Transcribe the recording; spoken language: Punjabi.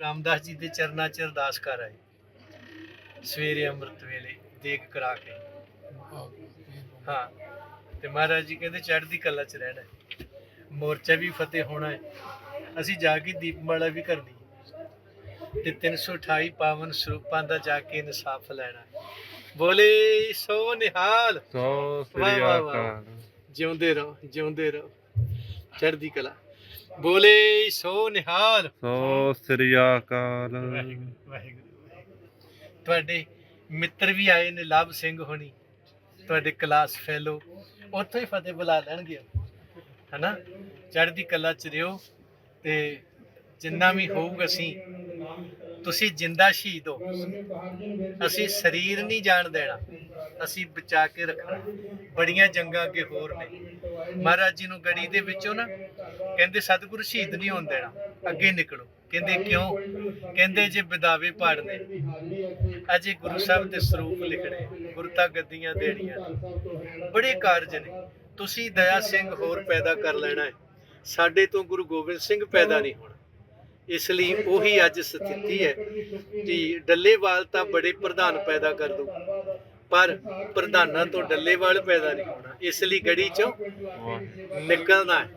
ਰਾਮਦਾਸ ਜੀ ਦੇ ਚਰਨਾਂ 'ਚ ਅਰਦਾਸ ਕਰ ਆਏ ਸਵੇਰੇ ਅੰਮ੍ਰਿਤ ਵੇਲੇ ਦੇਗ ਕਰਾ ਕੇ ਹਾਂ ਤੇ ਮਹਾਰਾਜ ਜੀ ਕਹਿੰਦੇ ਚੜ੍ਹਦੀ ਕਲਾ 'ਚ ਰਹਿਣਾ। ਮੋਰਚਾ ਵੀ ਫਤਿਹ ਹੋਣਾ ਹੈ ਅਸੀਂ ਜਾ ਕੇ ਦੀਪਮਾਲਾ ਵੀ ਕਰਨੀ। ਤੇ 328 ਪਾਵਨ ਸਰੂਪਾਂ ਦਾ ਜਾ ਕੇ ਇਨਸਾਫ ਲੈਣਾ। ਬੋਲੇ ਸੋ ਨਿਹਾਲ ਸੋ ਸ੍ਰੀ। ਅਕਾਲ ਜਿਉਂਦੇ ਰਹੋ ਜਿਉਂਦੇ ਰਹੋ ਚੜ੍ਹਦੀ ਕਲਾ ਬੋਲੇ ਸੋ ਨਿਹਾਲ। ਸੋ ਸ੍ਰੀ ਅਕਾਲ। ਵਾਹਿਗੁਰੂ ਵਾਹਿਗੁਰੂ। ਵਾਹਿਗੁਰੂ। ਤੁਹਾਡੇ ਮਿੱਤਰ ਵੀ ਆਏ ਨੇ ਲਾਭ ਸਿੰਘ ਹੋਣੀ। ਤੁਹਾਡੇ ਕਲਾਸ ਫੈਲੋ। ਉੱਥੋਂ ਹੀ ਫਤਿਹ ਬੁਲਾ ਲੈਣਗੇ। ਹਨਾ? ਚੜ੍ਹਦੀ ਕਲਾ ਚ ਰਿਓ ਤੇ ਜਿੰਨਾ ਵੀ ਹੋਊਗਾ ਅਸੀਂ ਤੁਸੀਂ ਜਿੰਦਾ ਸ਼ਹੀਦ ਹੋ। ਅਸੀਂ ਸਰੀਰ ਨਹੀਂ ਜਾਣ ਦੇਣਾ। ਅਸੀਂ ਬਚਾ ਕੇ ਰੱਖਣਾ। ਬੜੀਆਂ ਜੰਗਾਂ ਅੱਗੇ ਹੋਰ ਨੇ। ਮਹਾਰਾਜ ਜੀ ਨੂੰ ਗੜੀ ਦੇ ਵਿੱਚੋਂ ਨਾ ਕਹਿੰਦੇ, ਸਤਿਗੁਰੂ ਸ਼ਹੀਦ ਨਹੀਂ ਹੋਣ ਦੇਣਾ। ਅੱਗੇ ਨਿਕਲੋ। ਕਹਿੰਦੇ, ਕਿਉਂ? ਕਹਿੰਦੇ, ਜੇ ਵਿਦਾਵੇ ਪਾੜਨੇ। ਅਜੇ ਗੁਰੂ ਸਾਹਿਬ ਦੇ ਸਰੂਪ ਲਿਖਣੇ ਗੁਰਤਾ ਗੱਦੀਆਂ ਦੇਣੀਆਂ ਬੜੇ ਕਾਰਜ ਨੇ। ਤੁਸੀਂ ਦਇਆ ਸਿੰਘ ਹੋਰ ਪੈਦਾ ਕਰ ਲੈਣਾ ਹੈ। ਸਾਡੇ ਤੋਂ ਗੁਰੂ ਗੋਬਿੰਦ ਸਿੰਘ ਪੈਦਾ ਨਹੀਂ ਹੋਣਾ। ਇਸ ਲਈ ਉਹੀ ਅੱਜ ਸਥਿਤੀ ਹੈ ਕਿ ਡੱਲੇਵਾਲ ਤਾਂ ਬੜੇ ਪ੍ਰਧਾਨ ਪੈਦਾ ਕਰ ਦੂ ਪਰ ਪ੍ਰਧਾਨਾਂ ਤੋਂ ਡੱਲੇਵਾਲ ਪੈਦਾ ਨਹੀਂ ਹੋਣਾ। ਇਸ ਲਈ ਗੜੀ ਚੋਂ ਨਿਕਲਣਾ ਹੈ।